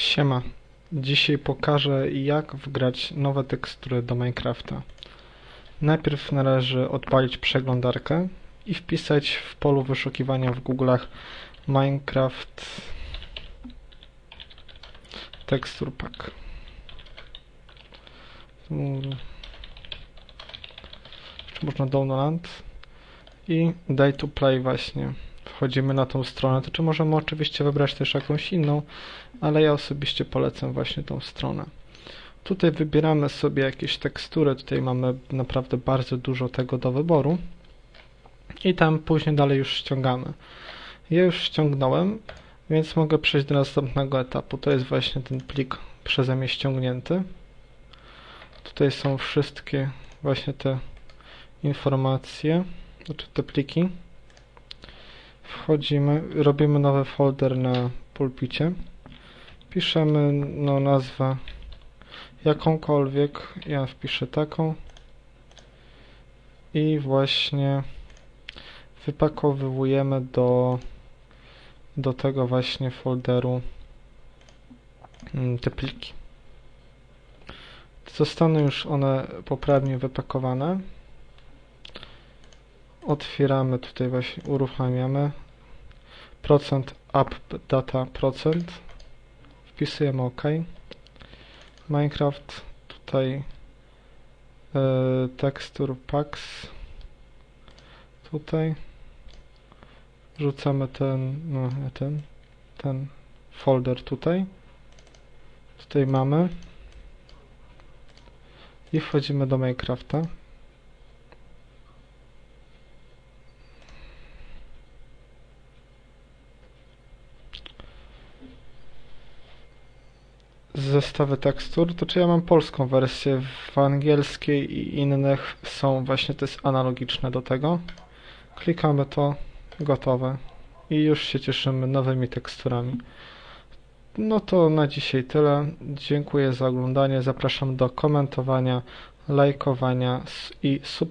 Siema. Dzisiaj pokażę jak wgrać nowe tekstury do Minecrafta. Najpierw należy odpalić przeglądarkę i wpisać w polu wyszukiwania w Google'ach Minecraft Texture Pack. Czy można download i daj to play właśnie. Wchodzimy na tą stronę, to czy możemy oczywiście wybrać też jakąś inną, ale ja osobiście polecam właśnie tą stronę. Tutaj wybieramy sobie jakieś tekstury, tutaj mamy naprawdę bardzo dużo tego do wyboru i tam później dalej już ściągamy. Ja już ściągnąłem, więc mogę przejść do następnego etapu. To jest właśnie ten plik przeze mnie ściągnięty. Tutaj są wszystkie właśnie te informacje, znaczy te pliki. Wchodzimy, robimy nowy folder na pulpicie. Piszemy no, nazwę jakąkolwiek. Ja wpiszę taką. I właśnie wypakowujemy do, do tego właśnie folderu mm, te pliki. Zostaną już one poprawnie wypakowane. Otwieramy tutaj właśnie, uruchamiamy. Procent up data procent. Wpisujemy OK. Minecraft tutaj e, texture packs tutaj. Rzucamy ten no ten ten folder tutaj. Tutaj mamy. I wchodzimy do Minecrafta zestawy tekstur, to czy ja mam polską wersję, w angielskiej i innych są właśnie, to jest analogiczne do tego. Klikamy to, gotowe i już się cieszymy nowymi teksturami. No to na dzisiaj tyle. Dziękuję za oglądanie. Zapraszam do komentowania, lajkowania i subskrybowania.